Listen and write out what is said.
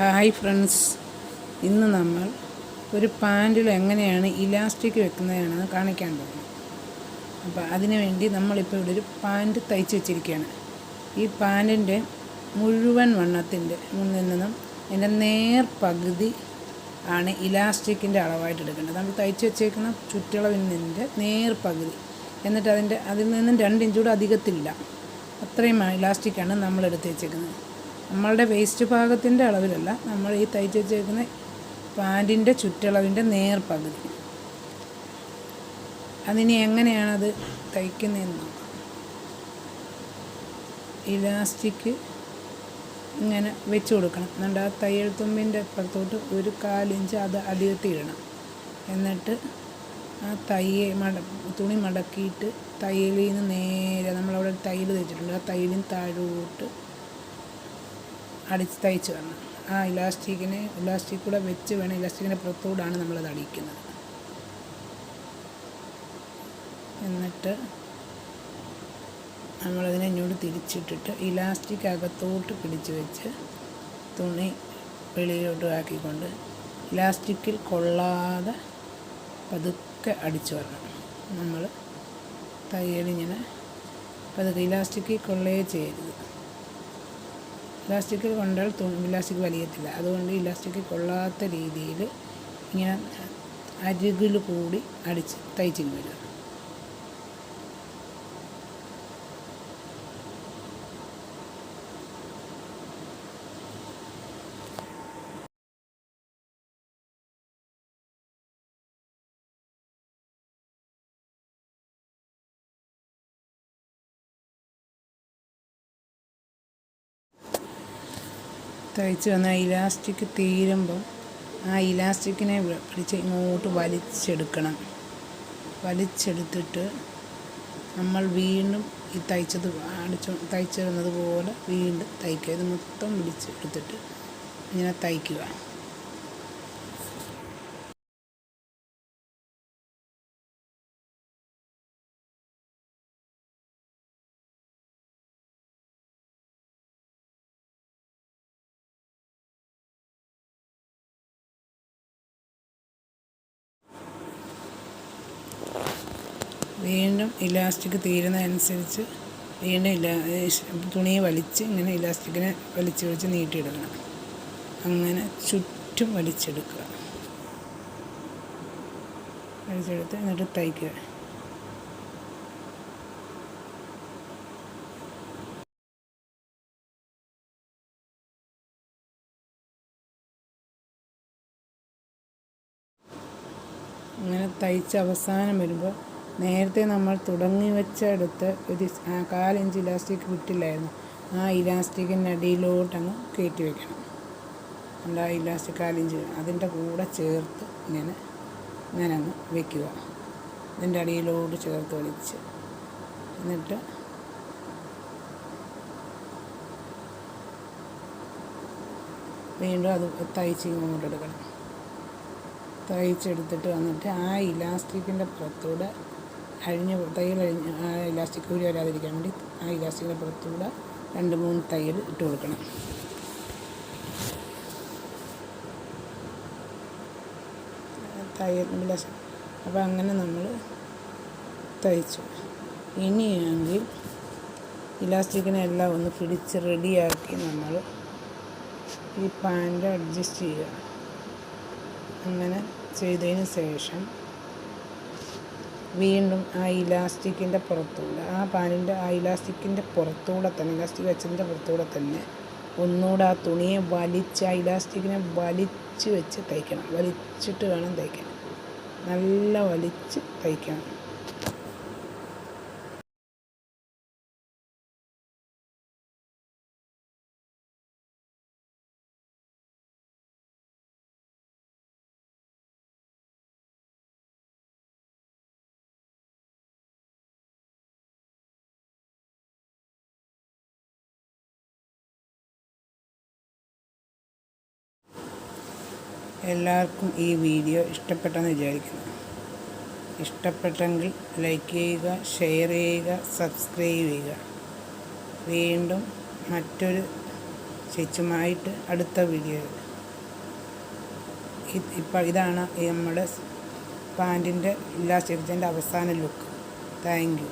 Hi friends. ഇന്ന് നമ്മൾ ഒരു പാന്റിൽ എങ്ങനെയാണ് ഇലാസ്റ്റിക് വെക്കുന്നതാണെന്ന് കാണിക്കാൻ പോകുന്നത് അപ്പോൾ അതിനുവേണ്ടി നമ്മളിപ്പോൾ ഇവിടെ ഒരു പാന്റ് തയ്ച്ച് വെച്ചിരിക്കുകയാണ്. ഈ പാന്റിന്റെ മുഴുവൻ വണ്ണത്തിന്റെ മുന്നിൽ നിന്നും എന്റെ നേർ പകുതി ആണ് ഇലാസ്റ്റിക്കിന്റെ അളവായിട്ട് എടുക്കേണ്ടത്. നമ്മൾ തയ്ച്ച് വെച്ചേക്കുന്ന ചുറ്റളവിന്റെ നേർ പകുതി. എന്നിട്ട് അതിന്റെ അതിൽ നിന്നും രണ്ട് ഇഞ്ചൂടെ അധികത്തില്ല അത്രയും ഇലാസ്റ്റിക്കാണ് നമ്മൾ എടുത്ത് വെച്ചേക്കുന്നത്. നമ്മളുടെ വേസ്റ്റ് ഭാഗത്തിന്റെ അളവിലല്ല നമ്മൾ ഈ തയ്ച്ച് വെച്ചേക്കുന്ന പാന്റിന്റെ ചുറ്റളവിന്റെ നേർ പകുതി അതിനി എങ്ങനെയാണത് തയ്ക്കുന്നതെന്ന് നോക്കാം. ഇലാസ്റ്റിക് ഇങ്ങനെ വെച്ച് കൊടുക്കണം. എന്നിട്ട് ആ തയ്യൽ തുമ്പിന്റെ അപ്പുറത്തോട്ട് ഒരു കാലിഞ്ച് അത് അധികത്തിൽ ഇടണം. എന്നിട്ട് ആ തയ്യെ മട തുണി മടക്കിയിട്ട് തയ്യലിൽ നിന്ന് നേരെ നമ്മളവിടെ തയ്യൽ തയ്ച്ചിട്ടുണ്ട്. ആ തയ്യലിന് താഴോട്ട് അടിച്ച് തയ്ച്ച് വരണം ആ ഇലാസ്റ്റിക്കിന് ഇലാസ്റ്റിക് കൂടെ വെച്ച് വേണം ഇലാസ്റ്റിക്കിന്റെ പുറത്തുകൂടാണ് നമ്മളത് അടിക്കുന്നത്. എന്നിട്ട് നമ്മളതിനെ ഇങ്ങോട്ട് തിരിച്ചിട്ടിട്ട് ഇലാസ്റ്റിക് അകത്തോട്ട് പിടിച്ച് വെച്ച് തുണി വെളിയിലോട്ട് ആക്കിക്കൊണ്ട് ഇലാസ്റ്റിക്കിൽ കൊള്ളാതെ പതുക്കെ അടിച്ചു വരണം. നമ്മൾ തയ്യലിങ്ങനെ പതുക്കെ ഇലാസ്റ്റിക്കിൽ കൊള്ളേ ചെയ്യരുത്. ഇലാസ്റ്റിക്കിൽ കൊണ്ടാൽ ഇലാസ്റ്റിക് വലിയത്തില്ല. അതുകൊണ്ട് ഇലാസ്റ്റിക് കൊള്ളാത്ത രീതിയിൽ ഇങ്ങനെ അരികിൽ കൂടി അടിച്ച് തയ്ച്ചിന് വരിക തയ്ച്ച് വന്ന ഇലാസ്റ്റിക് തീരുമ്പം ആ ഇലാസ്റ്റിക്കിനെ പിടിച്ച് ഇങ്ങോട്ട് വലിച്ചെടുക്കണം. വലിച്ചെടുത്തിട്ട് നമ്മൾ വീണ്ടും ഈ തയ്ച്ചത് അടിച്ചു തയ്ച്ചിരുന്നത് പോലെ വീണ്ടും തയ്ക്കുക. ഇത് മൊത്തം പിടിച്ചെടുത്തിട്ട് ഇങ്ങനെ തയ്ക്കുക. വീണ്ടും ഇലാസ്റ്റിക് തീരുന്നതനുസരിച്ച് വീണ്ടും ഇല്ല തുണിയെ വലിച്ച് ഇങ്ങനെ ഇലാസ്റ്റിക്കിനെ വലിച്ച് വലിച്ച് നീട്ടിയെടുക്കണം. അങ്ങനെ ചുറ്റും വലിച്ചെടുക്കുക. വലിച്ചെടുത്ത് എന്നിട്ട് തയ്ക്കുക. അങ്ങനെ തയ്ച്ച് അവസാനം വരുമ്പോൾ നേരത്തെ നമ്മൾ തുടങ്ങി വെച്ചെടുത്ത് ഒരു കാലിഞ്ച് ഇലാസ്റ്റിക് വിട്ടില്ലായിരുന്നു. ആ ഇലാസ്റ്റിക്കിന്റെ അടിയിലോട്ടങ്ങ് കയറ്റി വെക്കണം. ആ ഇലാസ്റ്റിക് കാലിഞ്ച് അതിന്റെ കൂടെ ചേർത്ത് ഇങ്ങനെ ഇങ്ങനെ അങ്ങ് വെക്കുക. ഇതിന്റെ അടിയിലോട്ട് ചേർത്ത് വലിച്ച്. എന്നിട്ട് വീണ്ടും അത് തയ്ച്ച് ഇങ്ങോട്ട് എടുക്കണം. തയ്ച്ചെടുത്തിട്ട് വന്നിട്ട് ആ ഇലാസ്റ്റിക്കിന്റെ പുറത്തൂടെ അഴിഞ്ഞ് തയ്യൽ അഴിഞ്ഞ് ആ ഇലാസ്റ്റിക് ഊരി വരാതിരിക്കാൻ വേണ്ടി ആ ഇലാസ്റ്റിക്കിന്റെ പുറത്തൂടെ രണ്ട് മൂന്ന് തയ്യൽ ഇട്ട് കൊടുക്കണം. തയ്യൽ ഇലാസ്റ്റിക് അപ്പോൾ അങ്ങനെ നമ്മൾ തയ്ച്ചു. ഇനിയാണെങ്കിൽ ഇലാസ്റ്റിക്കിനെ എല്ലാം ഒന്ന് പിടിച്ച് റെഡിയാക്കി നമ്മൾ ഈ പാന്റ് അഡ്ജസ്റ്റ് ചെയ്യുക. അങ്ങനെ ചെയ്തതിന് ശേഷം വീണ്ടും ആ ഇലാസ്റ്റിക്കിന്റെ പുറത്തൂടെ ആ പാനിന്റെ ആ ഇലാസ്റ്റിക്കിന്റെ പുറത്തൂടെ തന്നെ ഇലാസ്റ്റിക് വെച്ചതിന്റെ പുറത്തൂടെ തന്നെ ഒന്നുകൂടെ ആ തുണിയെ വലിച്ച് ആ ഇലാസ്റ്റിക്കിനെ വലിച്ച് വെച്ച് തയ്ക്കണം. വലിച്ചിട്ട് വേണം തയ്ക്കാൻ. നല്ല വലിച്ച് തയ്ക്കണം. എല്ലാവർക്കും ഈ വീഡിയോ ഇഷ്ടപ്പെട്ടെന്ന് വിചാരിക്കുന്നു. ഇഷ്ടപ്പെട്ടെങ്കിൽ ലൈക്ക് ചെയ്യുക ഷെയർ ചെയ്യുക സബ്സ്ക്രൈബ് ചെയ്യുക. വീണ്ടും മറ്റൊരു ചേച്ചുമായിട്ട് അടുത്ത വീഡിയോ ഇപ്പം ഇതാണ് നമ്മുടെ പാന്റിന്റെ ഇല്ലാസ്റ്റിക് അവസാന ലുക്ക് താങ്ക് യു